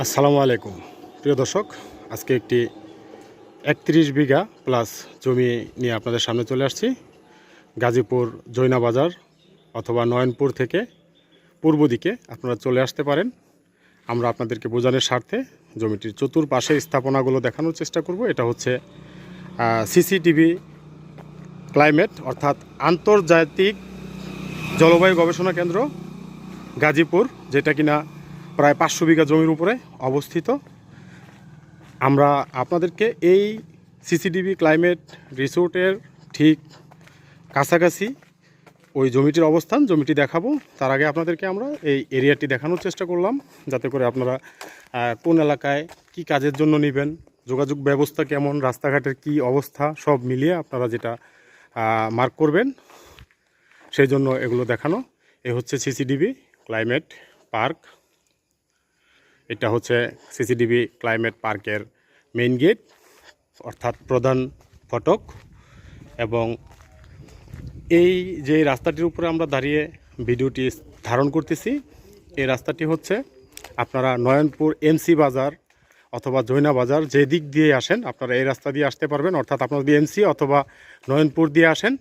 আসসালামু আলাইকুম। প্রিয় দর্শক, আজকে একটি একত্রিশ বিঘা প্লাস জমি নিয়ে আপনাদের সামনে চলে আসছি। গাজীপুর জৈনা বাজার অথবা নয়নপুর থেকে পূর্ব দিকে আপনারা চলে আসতে পারেন। আমরা আপনাদেরকে বোঝানোর স্বার্থে জমিটির চতুর্পাশে স্থাপনাগুলো দেখানোর চেষ্টা করব। এটা হচ্ছে সিসিটিভি ক্লাইমেট, অর্থাৎ আন্তর্জাতিক জলবায়ু গবেষণা কেন্দ্র গাজীপুর, যেটা কিনা প্রায় পাঁচশো বিঘা জমির উপরে অবস্থিত। আমরা আপনাদেরকে এই সিসিটিভি ক্লাইমেট রিসোর্টের ঠিক কাছাকাছি ওই জমিটির অবস্থান, জমিটি দেখাবো। তার আগে আপনাদেরকে আমরা এই এরিয়াটি দেখানোর চেষ্টা করলাম, যাতে করে আপনারা কোন এলাকায় কি কাজের জন্য নেবেন, যোগাযোগ ব্যবস্থা কেমন, রাস্তাঘাটের কি অবস্থা, সব মিলিয়ে আপনারা যেটা মার্ক করবেন, সেই জন্য এগুলো দেখানো। এ হচ্ছে সিসিডিবি ক্লাইমেট পার্ক। এটা হচ্ছে সিসিডিবি ক্লাইমেট পার্কের মেইন গেট, অর্থাৎ প্রধান ফটক। এবং এই যে রাস্তাটির উপরে আমরা দাঁড়িয়ে ভিডিওটি ধারণ করতেছি, এই রাস্তাটি হচ্ছে আপনারা নয়নপুর এমসি বাজার অথবা জৈনা বাজার যে দিক দিয়ে আসেন, আপনারা এই রাস্তা দিয়ে আসতে পারবেন। অর্থাৎ আপনারা যদি এমসি অথবা নয়নপুর দিয়ে আসেন,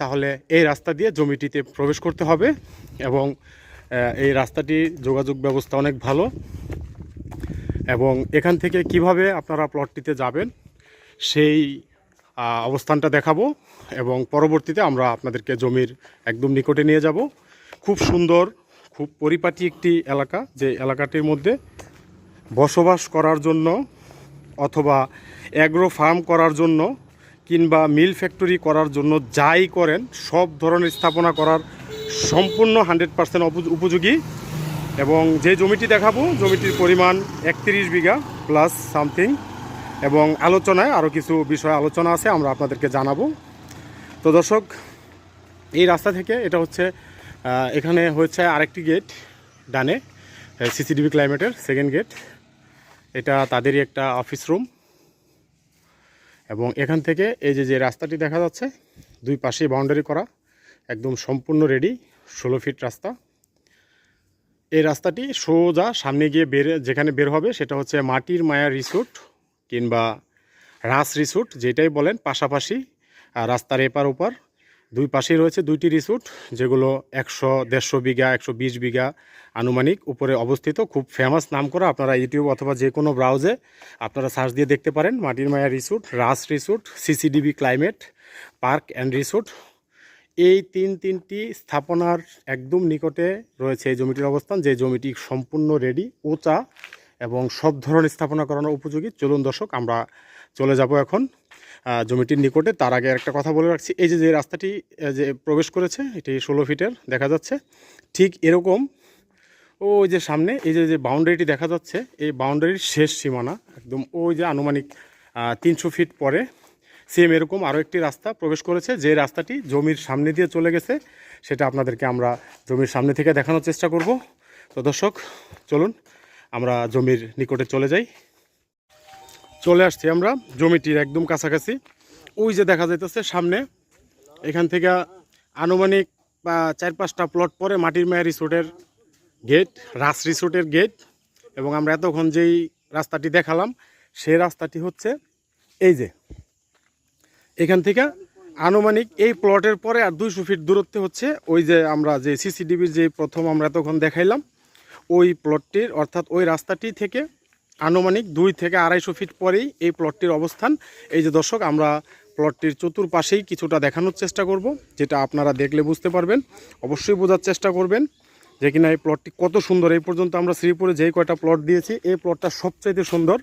তাহলে এই রাস্তা দিয়ে জমিটিতে প্রবেশ করতে হবে। এবং এই রাস্তাটি যোগাযোগ ব্যবস্থা অনেক ভালো। এবং এখান থেকে কীভাবে আপনারা প্লটটিতে যাবেন, সেই অবস্থানটা দেখাবো এবং পরবর্তীতে আমরা আপনাদেরকে জমির একদম নিকটে নিয়ে যাব। খুব সুন্দর, খুব পরিপাটি একটি এলাকা, যে এলাকাটির মধ্যে বসবাস করার জন্য অথবা অ্যাগ্রো ফার্ম করার জন্য কিংবা মিল ফ্যাক্টরি করার জন্য যাই করেন, সব ধরনের স্থাপনা করার সম্পূর্ণ হান্ড্রেড পার্সেন্ট উপযোগী এবং যে জমিটি দেখাবো, জমিটির পরিমাণ একত্রিশ বিঘা প্লাস সামথিং এবং আলোচনায় আরও কিছু বিষয় আলোচনা আছে, আমরা আপনাদেরকে জানাব। তো দর্শক, এই রাস্তা থেকে এটা হচ্ছে এখানে হচ্ছে আরেকটি গেট ডানে সিসিটিভি ক্লাইমেটের সেকেন্ড গেট এটা তাদেরই একটা অফিস রুম এবং এখান থেকে এই যে যে রাস্তাটি দেখা যাচ্ছে, দুই পাশেই বাউন্ডারি করা, একদম সম্পূর্ণ রেডি ষোলো ফিট রাস্তা। এই রাস্তাটি সোজা সামনে গিয়ে বের, যেখানে বের হবে সেটা হচ্ছে মাটির মায়া রিসোর্ট কিংবা রাস রিসোর্ট, যেটাই বলেন, পাশাপাশি রাস্তার এপার ওপার। দুই পাশেই রয়েছে দুইটি রিসোর্ট, যেগুলো একশো, দেড়শো বিঘা, একশো বিশ বিঘা আনুমানিক উপরে অবস্থিত। খুব ফেমাস নাম করা আপনারা ইউটিউব অথবা যে কোনো ব্রাউজে আপনারা সার্চ দিয়ে দেখতে পারেন মাটির মায়া resort, Ras resort CCDB climate park and resort এই তিন তিনটি স্থাপনার একদম নিকটে রয়েছে এই জমিটির অবস্থান, যে জমিটি সম্পূর্ণ রেডি উঁচা এবং সব ধরনের স্থাপনা করানোর উপযোগী। চলুন দর্শক, আমরা চলে যাব এখন জমিটির নিকটে। তার আগে একটা কথা বলে রাখছি, এই যে যে রাস্তাটি যে প্রবেশ করেছে, এটি ষোলো ফিটের দেখা যাচ্ছে। ঠিক এরকম ওই যে সামনে, এই যে যে বাউন্ডারিটি দেখা যাচ্ছে, এই বাউন্ডারির শেষ সীমানা, একদম ওই যে আনুমানিক তিনশো ফিট পরে। সেম এরকম আরও একটি রাস্তা প্রবেশ করেছে, যে রাস্তাটি জমির সামনে দিয়ে চলে গেছে, সেটা আপনাদেরকে আমরা জমির সামনে থেকে দেখানোর চেষ্টা করব। তো দর্শক, চলুন, আমরা জমির নিকটে চলে যাই। চলে আসছি আমরা জমিটির একদম কাছাকাছি। ওই যে দেখা যাইতেছে সামনে, এখান থেকে আনুমানিক, বা চার পাঁচটা প্লট পরে মাটির মায়া রিসোর্টের গেট রাস রিসোর্টের গেট এবং আমরা এতক্ষণ যেই রাস্তাটি দেখালাম, সেই রাস্তাটি হচ্ছে এই যে। এখান থেকে আনুমানিক এই প্লটের পরে আর দুইশো ফিট দূরত্বে হচ্ছে ওই যে আমরা যে সিসিটিভির যে প্রথম আমরা তখন দেখাইলাম, ওই প্লটটির অর্থাৎ ওই রাস্তাটি থেকে আনুমানিক দুই থেকে আড়াইশো ফিট পরেই এই প্লটটির অবস্থান। এই যে দর্শক, আমরা প্লটটির চতুর্পাশেই কিছুটা দেখানোর চেষ্টা করব, যেটা আপনারা দেখলে বুঝতে পারবেন। অবশ্যই বোঝার চেষ্টা করবেন। যে কিনা এই প্লটটি কত সুন্দর, এই পর্যন্ত আমরা শ্রীপুরে যেই কয়টা প্লট দিয়েছি, এই প্লটটা সবচাইতে সুন্দর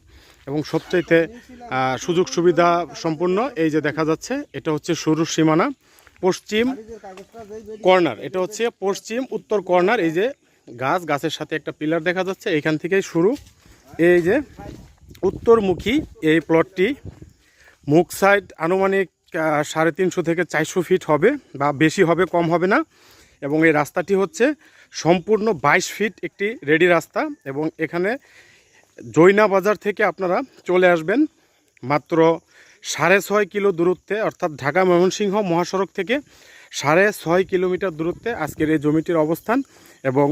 এবং সবচাইতে সুযোগ সুবিধা সম্পূর্ণ এই যে দেখা যাচ্ছে, এটা হচ্ছে শুরুর সীমানা, পশ্চিম কর্নার, এটা হচ্ছে পশ্চিম উত্তর কর্নার। এই যে গাছ, গাছের সাথে একটা পিলার দেখা যাচ্ছে, এখান থেকেই শুরু। এই যে উত্তরমুখী এই প্লটটি মুখ সাইড আনুমানিক সাড়ে তিনশো থেকে চারশো ফিট হবে বা বেশি হবে, কম হবে না। এবং এই রাস্তাটি হচ্ছে সম্পূর্ণ বাইশ ফিট একটি রেডি রাস্তা এবং এখানে জৈনা বাজার থেকে আপনারা চলে আসবেন মাত্র সাড়ে ছয় কিলো দূরত্বে, অর্থাৎ ঢাকা ময়মনসিংহ মহাসড়ক থেকে সাড়ে ছয় কিলোমিটার দূরত্বে আজকের এই জমিটির অবস্থান এবং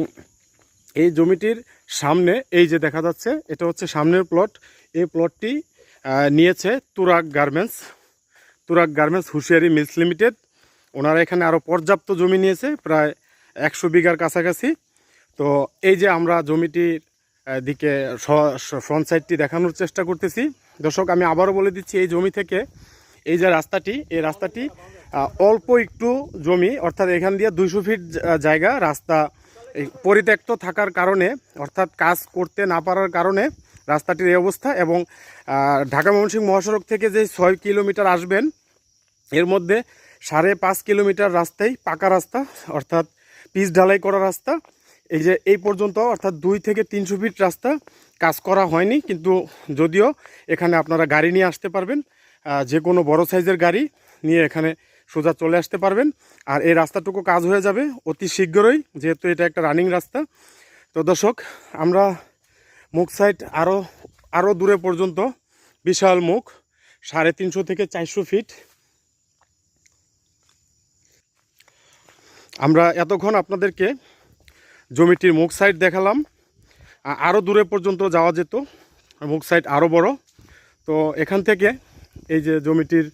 এই জমিটির সামনে, এই যে দেখা যাচ্ছে, এটা হচ্ছে সামনের প্লট। এই প্লটটি নিয়েছে তুরাগ গার্মেন্টস তুরাগ গার্মেন্টস হুঁশিয়ারি মিলস লিমিটেড। ওনারা এখানে আরও পর্যাপ্ত জমি নিয়েছে, প্রায় একশো বিঘার কাছাকাছি। তো এই যে আমরা জমিটির দিকে ফ্রন্ট সাইডটি দেখানোর চেষ্টা করতেছি। দর্শক, আমি আবারও বলে দিচ্ছি, এই জমি থেকে এই যে রাস্তাটি, এই রাস্তাটি অল্প একটু জমি, অর্থাৎ এখান দিয়ে দুইশো ফিট জায়গা, রাস্তা পরিত্যক্ত থাকার কারণে, অর্থাৎ কাজ করতে না পারার কারণে রাস্তাটির এই অবস্থা এবং ঢাকা ময়মনসিংহ মহাসড়ক থেকে যে ছয় কিলোমিটার আসবেন, এর মধ্যে সাড়ে পাঁচ কিলোমিটার রাস্তাই পাকা রাস্তা, অর্থাৎ পিচ ঢালাই করা রাস্তা। এই যে এই পর্যন্ত অর্থাৎ দুই থেকে তিনশো ফিট রাস্তা কাজ করা হয়নি, কিন্তু যদিও এখানে আপনারা গাড়ি নিয়ে আসতে পারবেন যে কোনো বড় সাইজের গাড়ি নিয়ে এখানে সোজা চলে আসতে পারবেন। আর এই রাস্তাটুকু কাজ হয়ে যাবে অতি শীঘ্রই, যেহেতু এটা একটা রানিং রাস্তা। তো দর্শক, আমরা মুখ সাইড আরও আরও দূরে পর্যন্ত বিশাল মুখ, সাড়ে তিনশো থেকে চারশো ফিট। আমরা এতক্ষণ আপনাদেরকে জমিটির মুখ সাইড দেখালাম। আরও দূরে পর্যন্ত যাওয়া যেত। মুখ সাইড আরও বড়। তো এখান থেকে এই যে জমিটির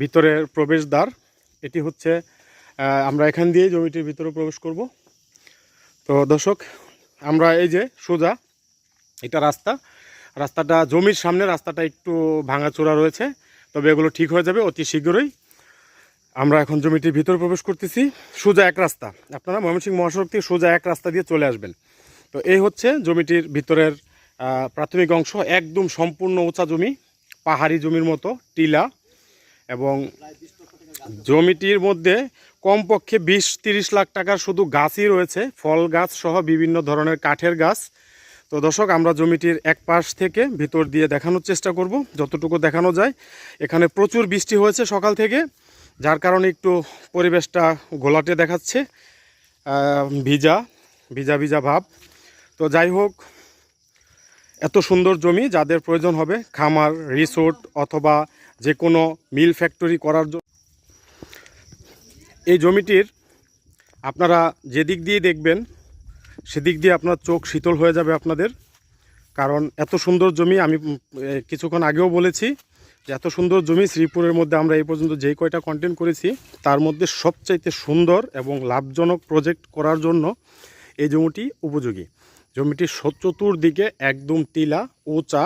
ভিতরের প্রবেশদ্বার, এটি হচ্ছে আমরা এখান দিয়ে জমিটির ভিতরে প্রবেশ করব। তো দর্শক, আমরা এই যে সোজা, এটা রাস্তা। রাস্তাটা, জমির সামনে রাস্তাটা একটু ভাঙাচোরা রয়েছে। তবে এগুলো ঠিক হয়ে যাবে অতি শীঘ্রই। আমরা এখন জমিটির ভিতরে প্রবেশ করতেছি, সোজা এক রাস্তা। আপনারা ময়মনসিংহ মহাসড়ক থেকে সোজা এক রাস্তা দিয়ে চলে আসবেন। তো এই হচ্ছে জমিটির ভিতরের প্রাথমিক অংশ, একদম সম্পূর্ণ উঁচা জমি, পাহাড়ি জমির মতো, টিলা এবং জমিটির মধ্যে কমপক্ষে বিশ তিরিশ লাখ টাকার শুধু গাছই রয়েছে, ফল গাছ সহ বিভিন্ন ধরনের কাঠের গাছ। তো দর্শক, আমরা জমিটির এক পাশ থেকে ভিতর দিয়ে দেখানোর চেষ্টা করব, যতটুকু দেখানো যায়। এখানে প্রচুর বৃষ্টি হয়েছে সকাল থেকে। যার কারণে একটু পরিবেশটা ঘোলাটে দেখাচ্ছে ভিজা ভিজা ভিজা ভাব। তো যাই হোক, এত সুন্দর জমি যাদের প্রয়োজন হবে, খামার, রিসোর্ট অথবা যে কোনো মিল ফ্যাক্টরি করার জন্য। এই জমিটির আপনারা যেদিক দিয়ে দেখবেন, সেদিক দিয়ে আপনার চোখ শীতল হয়ে যাবে আপনাদের। কারণ এত সুন্দর জমি আমি কিছুক্ষণ আগেও বলেছি এত সুন্দর জমি শ্রীপুরের মধ্যে আমরা এই পর্যন্ত যেই কয়টা কন্টেন্ট করেছি, তার মধ্যে সবচাইতে সুন্দর এবং লাভজনক প্রজেক্ট করার জন্য এই জমিটি উপযোগী। জমিটির চতুর্দিকে একদম টিলা, উঁচা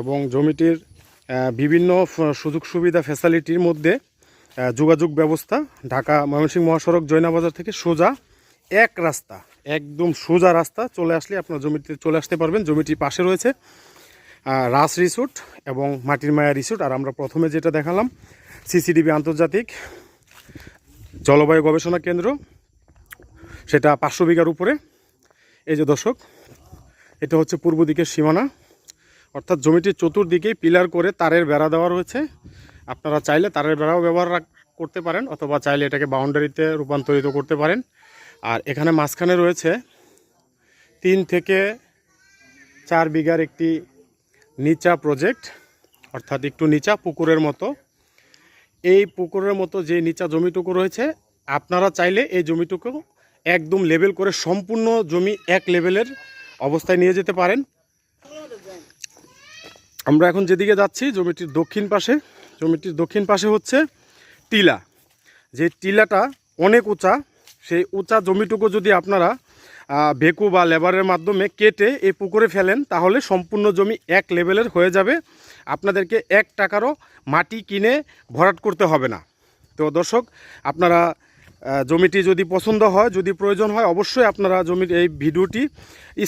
এবং জমিটির বিভিন্ন সুযোগ সুবিধা ফ্যাসিলিটির মধ্যে যোগাযোগ ব্যবস্থা, ঢাকা ময়মনসিংহ মহাসড়ক জয়নাবাজার থেকে সোজা এক রাস্তা, একদম সোজা রাস্তা চলে আসলে আপনার জমিতে চলে আসতে পারবেন। জমিটির পাশে রয়েছে। রাস রিসোর্ট এবং মাটির মায়া রিসোর্ট। আর আমরা প্রথমে যেটা দেখালাম সিসিডিবি আন্তর্জাতিক জলবায়ু গবেষণা কেন্দ্র, সেটা পাঁচশো বিঘার উপরে। এই যে দর্শক, এটা হচ্ছে পূর্ব দিকের সীমানা। অর্থাৎ জমিটির চতুর্দিকেই পিলার করে তারের বেড়া দেওয়া রয়েছে। আপনারা চাইলে তারের বেড়াও ব্যবহার করতে পারেন, অথবা চাইলে এটাকে বাউন্ডারিতে রূপান্তরিত করতে পারেন। আর এখানে মাঝখানে রয়েছে তিন থেকে চার বিঘার একটি নিচা প্রজেক্ট অর্থাৎ একটু নিচা পুকুরের মতো। এই পুকুরের মতো যে নিচা জমিটুকু রয়েছে, আপনারা চাইলে এই জমিটুকু একদম লেভেল করে সম্পূর্ণ জমি এক লেভেলের অবস্থায় নিয়ে যেতে পারেন। আমরা এখন যেদিকে যাচ্ছি, জমিটির দক্ষিণ পাশে, জমিটির দক্ষিণ পাশে হচ্ছে টিলা। যে টিলাটা অনেক উঁচা, সেই উঁচা জমিটুকু যদি আপনারা বেকু বা লেবারের মাধ্যমে কেটে এই পুকুরে ফেলেন, তাহলে সম্পূর্ণ জমি এক লেভেলের হয়ে যাবে। আপনাদেরকে এক টাকারও মাটি কিনে ভরাট করতে হবে না। তো দর্শক, আপনারা জমিটি যদি পছন্দ হয়, যদি প্রয়োজন হয়, অবশ্যই আপনারা জমির এই ভিডিওটি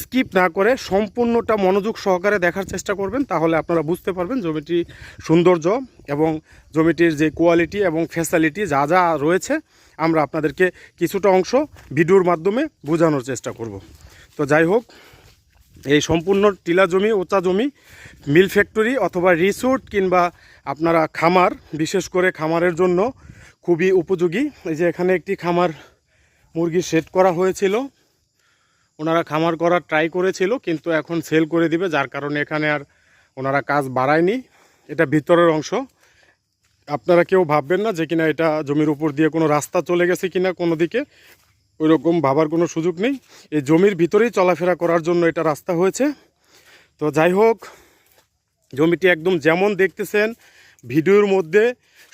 স্কিপ না করে সম্পূর্ণটা মনোযোগ সহকারে দেখার চেষ্টা করবেন, তাহলে আপনারা বুঝতে পারবেন জমিটি সৌন্দর্য এবং জমিটির যে কোয়ালিটি এবং ফ্যাসিলিটি যা যা রয়েছে। আমরা আপনাদেরকে কিছুটা অংশ ভিডিওর মাধ্যমে বোঝানোর চেষ্টা করব। তো যাই হোক, এই সম্পূর্ণ টিলা জমি, উঁচা জমি, মিল ফ্যাক্টরি অথবা রিসোর্ট কিংবা আপনারা খামার, বিশেষ করে খামারের জন্য খুবই উপযোগী। এই যে এখানে একটি খামার মুরগি সেট করা হয়েছিল। ওনারা খামার করার ট্রাই করেছিল, কিন্তু এখন সেল করে দিবে, যার কারণে এখানে আর ওনারা কাজ বাড়ায়নি। এটা ভিতরের অংশ। আপনারা কেউ ভাববেন না যে কিনা এটা জমির উপর দিয়ে কোনো রাস্তা চলে গেছে কিনা কোনো দিকে। ওই রকম ভাবার কোনো সুযোগ নেই। এই জমির ভিতরেই চলাফেরা করার জন্য এটা রাস্তা হয়েছে। তো যাই হোক, জমিটি একদম যেমন দেখতেছেন, ভিডিওর মধ্যে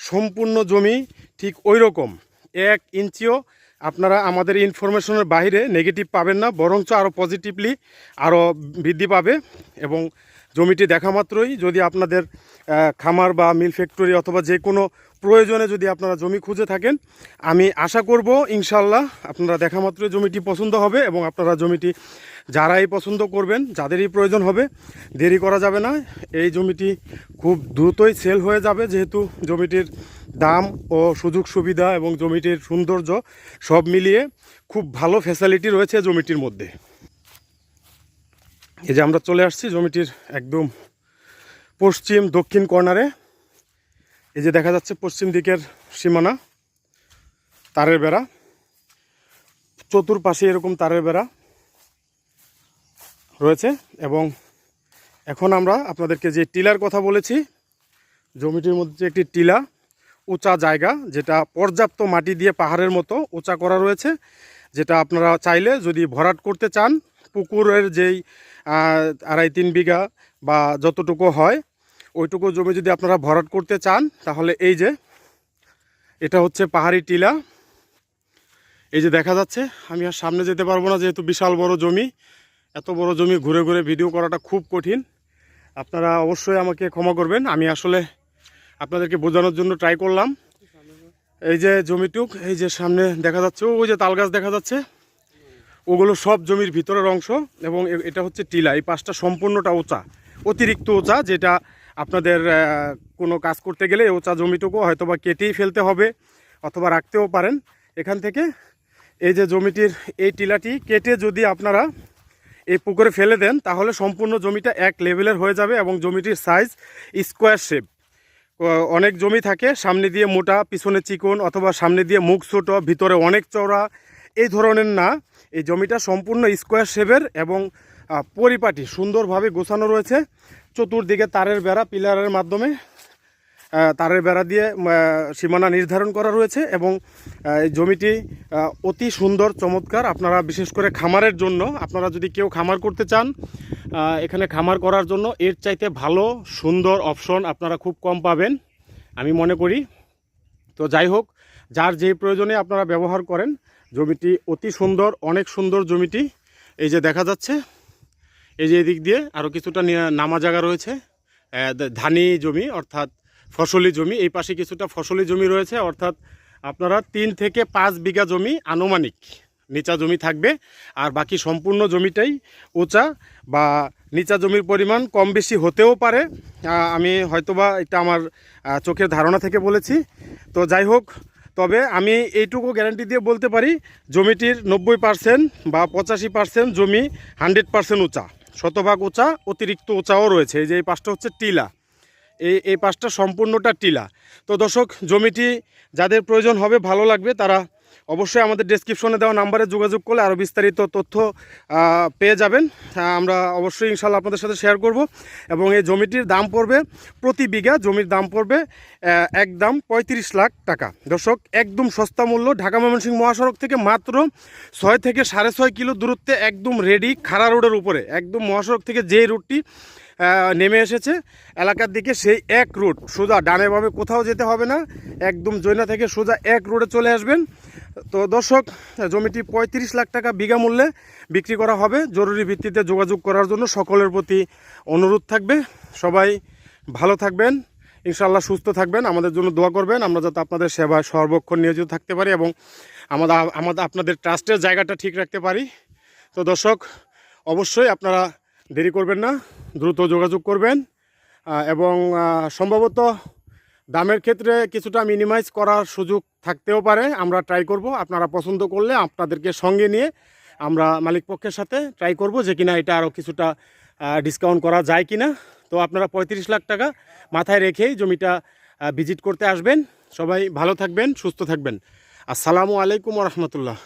সম্পূর্ণ জমি ঠিক ওই রকম এক ইঞ্চিও আপনারা আমাদের ইনফরমেশনের বাইরে নেগেটিভ পাবেন না, বরঞ্চ আরও পজিটিভলি আরও বৃদ্ধি পাবে এবং জমিটি দেখা মাত্রই। যদি আপনাদের খামার বা মিল ফ্যাক্টরি অথবা যে কোনো প্রয়োজনে যদি আপনারা জমি খুঁজে থাকেন, আমি আশা করব ইনশাল্লাহ আপনারা দেখা মাত্রই জমিটি পছন্দ হবে এবং আপনারা জমিটি যারাই পছন্দ করবেন, যাদেরই প্রয়োজন হবে, দেরি করা যাবে না। এই জমিটি খুব দ্রুতই সেল হয়ে যাবে যেহেতু জমিটির দাম ও সুযোগ সুবিধা এবং জমিটির সৌন্দর্য সব মিলিয়ে খুব ভালো ফ্যাসিলিটি রয়েছে জমিটির মধ্যে। এই যে আমরা চলে আসছি, জমিটির একদম পশ্চিম, দক্ষিণ কর্নারে। এই যে দেখা যাচ্ছে পশ্চিম দিকের সীমানা, তারের বেড়া। চতুর্পাশে এরকম তারের বেড়া রয়েছে এবং এখন আমরা আপনাদেরকে যে টিলার কথা বলেছি, জমিটির মধ্যে একটি টিলা, উঁচা জায়গা, যেটা পর্যাপ্ত মাটি দিয়ে পাহাড়ের মতো উঁচা করা রয়েছে, যেটা আপনারা চাইলে যদি ভরাট করতে চান, পুকুরের যেই আড়াই তিন বিঘা বা যতটুকু হয় ওইটুকু জমি যদি আপনারা ভরাট করতে চান, তাহলে এই যে, এটা হচ্ছে পাহাড়ি টিলা। এই যে দেখা যাচ্ছে, আমি আর সামনে যেতে পারব না, যেহেতু বিশাল বড় জমি। এত বড় জমি ঘুরে ঘুরে ভিডিও করাটা খুব কঠিন। আপনারা অবশ্যই আমাকে ক্ষমা করবেন। আমি আসলে আপনাদেরকে বোঝানোর জন্য ট্রাই করলাম। এই যে জমিটুক, এই যে সামনে দেখা যাচ্ছে, ওই যে তাল গাছ দেখা যাচ্ছে। ওগুলো সব জমির ভিতরের অংশ এবং এটা হচ্ছে টিলা। এই পাশটা সম্পূর্ণটা উঁচা অতিরিক্ত উঁচা যেটা আপনাদের কোনো কাজ করতে গেলে ওচা জমিটুকু হয়তো বা কেটেই ফেলতে হবে অথবা রাখতেও পারেন। এখান থেকে এই যে জমিটির এই টিলাটি কেটে যদি আপনারা এই পুকুরে ফেলে দেন, তাহলে সম্পূর্ণ জমিটা এক লেভেলের হয়ে যাবে এবং জমিটির সাইজ স্কোয়ার শেপ অনেক জমি থাকে, সামনে দিয়ে মোটা, পিছনে চিকন অথবা সামনে দিয়ে মুখ ছোটো, ভিতরে অনেক চওড়া। এই ধরনের না, এই জমিটা সম্পূর্ণ স্কোয়ার শেপের এবং পরিপাটি সুন্দরভাবে গোছানো রয়েছে। চতুর্দিকে তারের বেড়া, পিলারের মাধ্যমে তারের বেড়া দিয়ে সীমানা নির্ধারণ করা রয়েছে এবং এই জমিটি অতি সুন্দর, চমৎকার। আপনারা বিশেষ করে খামারের জন্য, আপনারা যদি কেউ খামার করতে চান এখানে খামার করার জন্য এর চাইতে ভালো, সুন্দর অপশন আপনারা খুব কম পাবেন, আমি মনে করি। তো যাই হোক, যার যে প্রয়োজনে আপনারা ব্যবহার করেন, জমিটি অতি সুন্দর, অনেক সুন্দর জমিটি, এই যে দেখা যাচ্ছে এই যে এদিক দিয়ে আরও কিছুটা নামা জায়গা রয়েছে ধানি জমি, অর্থাৎ ফসলি জমি। এই পাশে কিছুটা ফসলি জমি রয়েছে, অর্থাৎ আপনারা তিন থেকে পাঁচ বিঘা জমি আনুমানিক নিচা জমি থাকবে, আর বাকি সম্পূর্ণ জমিটাই উঁচা বা নিচা জমির পরিমাণ কম বেশি হতেও পারে। আমি হয়তোবা এটা আমার চোখের ধারণা থেকে বলেছি। তো যাই হোক, তবে আমি এইটুকু গ্যারান্টি দিয়ে বলতে পারি, জমিটির নব্বই পার্সেন্ট বা পঁচাশি পার্সেন্ট জমি হান্ড্রেড পার্সেন্ট উঁচা। শতভাগ উঁচা, অতিরিক্ত উঁচাও রয়েছে। এই যে এই পাশটা হচ্ছে টিলা। এই এই পাশটা সম্পূর্ণটা টিলা। তো দর্শক, জমিটি যাদের প্রয়োজন হবে, ভালো লাগবে, তারা অবশ্যই আমাদের ডেসক্রিপশনে দেওয়া নাম্বারে যোগাযোগ করলে আরও বিস্তারিত তথ্য পেয়ে যাবেন। আমরা অবশ্যই ইনশাল্লাহ আপনাদের সাথে শেয়ার করব। এবং এই জমিটির দাম পড়বে প্রতি বিঘা, জমির দাম পড়বে একদম পঁয়ত্রিশ লাখ টাকা। দর্শক, একদম সস্তা মূল্য। ঢাকা ময়মনসিংহ মহাসড়ক থেকে মাত্র ছয় থেকে সাড়ে ছয় কিলো দূরত্বে একদম রেডি খাড়া রোডের উপরে। একদম মহাসড়ক থেকে যে রুটটি নেমে এসেছে, এলাকার দিকে সেই এক রুট সোজা ডানে বামে কোথাও যেতে হবে না। একদম জৈনা থেকে সোজা এক রোডে চলে আসবেন। তো দর্শক, জমিটি পঁয়ত্রিশ লাখ টাকা বিঘা মূল্যে বিক্রি করা হবে। জরুরি ভিত্তিতে যোগাযোগ করার জন্য সকলের প্রতি অনুরোধ থাকবে। সবাই ভালো থাকবেন। ইনশাল্লাহ সুস্থ থাকবেন, আমাদের জন্য দোয়া করবেন। আমরা যাতে আপনাদের সেবায় সর্বক্ষণ নিয়োজিত থাকতে পারি এবং আমাদের আমাদের আপনাদের ট্রাস্টের জায়গাটা ঠিক রাখতে পারি। তো দর্শক, অবশ্যই আপনারা দেরি করবেন না, দ্রুত যোগাযোগ করবেন। এবং সম্ভবত দামের ক্ষেত্রে কিছুটা মিনিমাইজ করার সুযোগ থাকতেও পারে। আমরা ট্রাই করব, আপনারা পছন্দ করলে আপনাদেরকে সঙ্গে নিয়ে আমরা মালিক পক্ষের সাথে ট্রাই করব যে কিনা এটা আরও কিছুটা ডিসকাউন্ট করা যায় কিনা। তো আপনারা পঁয়ত্রিশ লাখ টাকা মাথায় রেখেই জমিটা ভিজিট করতে আসবেন। সবাই ভালো থাকবেন, সুস্থ থাকবেন। আসসালামু আলাইকুম রহমতুল্লাহ।